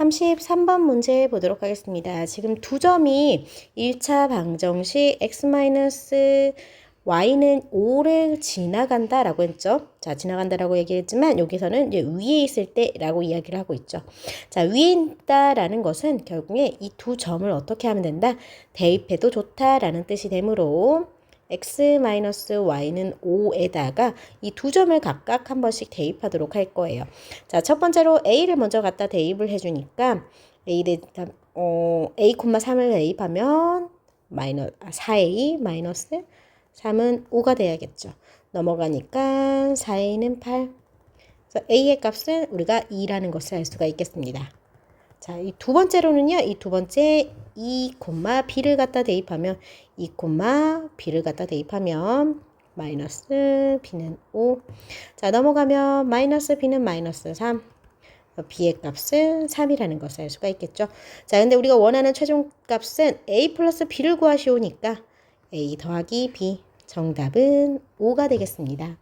33번 문제 보도록 하겠습니다. 지금 두 점이 1차 방정식 x y는 5를 지나간다 라고 했죠. 자, 지나간다 라고 얘기했지만 여기서는 이제 위에 있을 때 라고 이야기를 하고 있죠. 자, 위에 있다 라는 것은 결국에 이 두 점을 어떻게 하면 된다? 대입해도 좋다 라는 뜻이 되므로 x-y는 5에다가 이 두 점을 각각 한 번씩 대입하도록 할 거예요. 자, 첫 번째로 a를 먼저 갖다 대입을 해주니까 a 대 어, a, 3을 대입하면 마이너 아, 4a 마이너스 3은 5가 돼야겠죠. 넘어가니까 4a는 8. 그래서 a의 값은 우리가 2라는 것을 알 수가 있겠습니다. 자, 이 두 번째로는요. 이 두 번째 2, b를 갖다 대입하면 2, b를 갖다 대입하면 마이너스 b는 5. 자, 넘어가면 마이너스 b는 마이너스 3. b의 값은 3이라는 것을 알 수가 있겠죠. 자, 근데 우리가 원하는 최종 값은 a 플러스 b를 구하시오니까 a 더하기 b. 정답은 5가 되겠습니다.